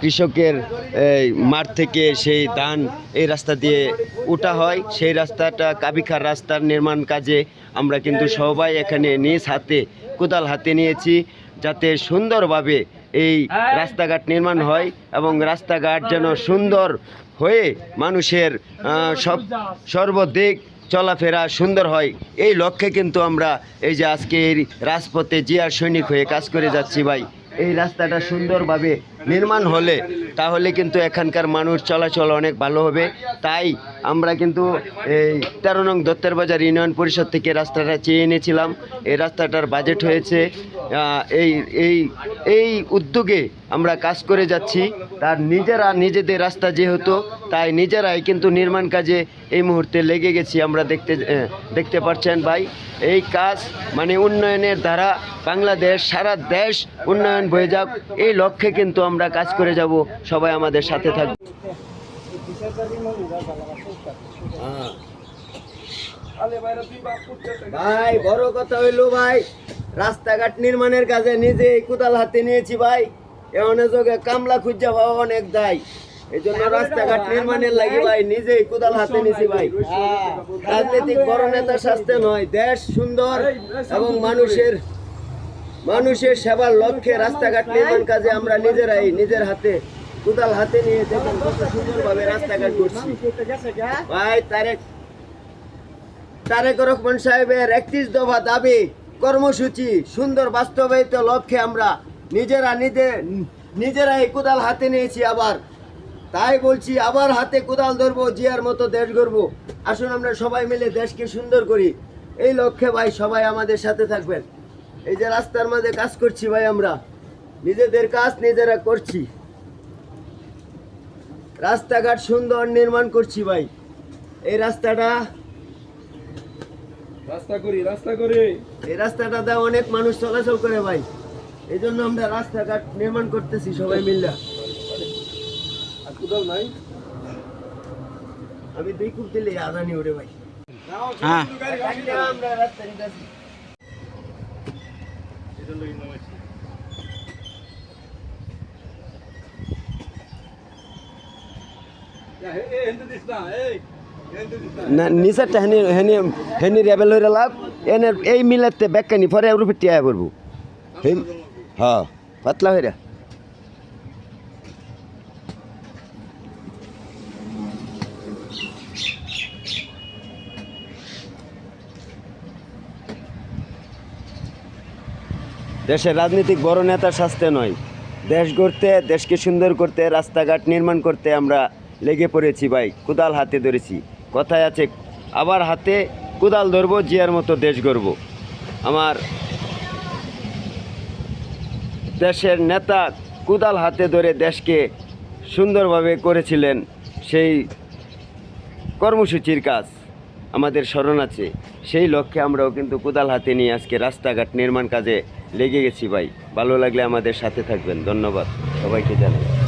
কৃষকের মাঠ থেকে সেই ধান এই রাস্তা দিয়ে উঠা হয়। সেই রাস্তাটা কাবিখার রাস্তার নির্মাণ কাজে আমরা কিন্তু সবাই এখানে নিজ হাতে, কোদাল হাতে নিয়েছি যাতে সুন্দরভাবে এই রাস্তাঘাট নির্মাণ হয় এবং রাস্তাঘাট যেন সুন্দর হয়ে মানুষের সব সর্বদিক চলাফেরা সুন্দর হয়। এই লক্ষ্যে কিন্তু আমরা এই যে আজকে এই রাজপথে জিয়ার সৈনিক হয়ে কাজ করে যাচ্ছি ভাই। এই রাস্তাটা সুন্দরভাবে নির্মাণ হলে তাহলে কিন্তু এখানকার মানুষ চলাচল অনেক ভালো হবে। তাই আমরা কিন্তু এই তেরো নং দত্তের বাজার ইউনিয়ন পরিষদ থেকে রাস্তাটা চেয়ে এনেছিলাম। এই রাস্তাটার বাজেট হয়েছে। এই এই এই উদ্যোগে আমরা কাজ করে যাচ্ছি। তার নিজেরা নিজেদের রাস্তা যেহেতু, তাই নিজেরাই কিন্তু নির্মাণ কাজে এই মুহূর্তে লেগে গেছি। আমরা দেখতে দেখতে পাচ্ছেন ভাই, এই কাজ মানে উন্নয়নের দ্বারা বাংলাদেশ, সারা দেশ উন্নয়ন বয়ে যাক, এই লক্ষ্যে কিন্তু আমরা কাজ করে যাব, সবাই আমাদের সাথে থাকবে ভাই, বড় কথা হইল ভাই, রাস্তাঘাট নির্মাণের কাজে নিজে কোদাল হাতে নিয়েছি ভাই। এমন যোগে কামলা খুঁজা পাওয়া অনেক দায়। এই জন্য রাস্তাঘাট নির্মাণের লাগি ভাই, নিজেই কোদাল হাতে নিয়েছি ভাই। রাজনৈতিক বড় নেতা শাস্তে নয়, দেশ সুন্দর এবং মানুষের মানুষের সেবার লক্ষ্যে রাস্তাঘাট নির্মাণ কাজে আমরা নিজেরাই নিজের হাতে কোদাল হাতে নিয়ে দেখেন কত সুন্দরভাবে রাস্তাঘাট করছি। ভাই, তারেক তারেক রহমান সাহেবের একত্রিশ দফা দাবি, কর্মসূচি, সুন্দর বাস্তবায়িত লক্ষ্যে আমরা নিজেরা নিজে, নিজেরাই কোদাল হাতে নিয়েছি আবার। তাই বলছি, আবার হাতে কোদাল ধরবো, জিয়ার মতো দেশ গড়বো। আসুন আমরা সবাই মিলে দেশকে সুন্দর করি। এই লক্ষ্যে ভাই সবাই আমাদের সাথে থাকবেন। এই যে রাস্তার মাঝে কাজ করছি ভাই আমরা। নিজেদের কাজ নিজেরা করছি। রাস্তাঘাট সুন্দর নির্মাণ করছি ভাই। এই রাস্তাটা রাস্তা করি রাস্তা করি। এই রাস্তাটা রাস্তাটাতে অনেক মানুষ চলাচল করে ভাই। এই জন্য আমরা রাস্তাঘাট নির্মাণ করতেছি সবাই মিলে। আর কোথাও নাই? আমি দুই কুপ দিলে আদানি ওরে ভাই। হ্যাঁ। আমরা রাস্তা নিতেছি হেন্দু দিস না এই হেন্দু দিস না। না নিচারটা হেনি হেনি হেনি রেবেল হয়ে লাভ এনে এই মিলাতে ব্যাখ্যানি পরে ওর টিয়া করব হ্যাঁ পাতলা হয়ে দেশের রাজনৈতিক বড় নেতার শাস্তে নয়। দেশ গড়তে, দেশকে সুন্দর করতে, রাস্তাঘাট নির্মাণ করতে আমরা লেগে পড়েছি ভাই, কোদাল হাতে ধরেছি। কথায় আছে, আবার হাতে কোদাল ধরবো, জিয়ার মতো দেশ গড়ব। আমার দেশের নেতা কোদাল হাতে ধরে দেশকে সুন্দরভাবে করেছিলেন সেই কর্মসূচির কাজ আমাদের স্মরণ আছে। সেই লক্ষ্যে আমরাও কিন্তু কোদাল হাতে নিয়ে আজকে রাস্তাঘাট নির্মাণ কাজে লেগে গেছি ভাই। ভালো লাগলে আমাদের সাথে থাকবেন। ধন্যবাদ। সবাইকে জানাই।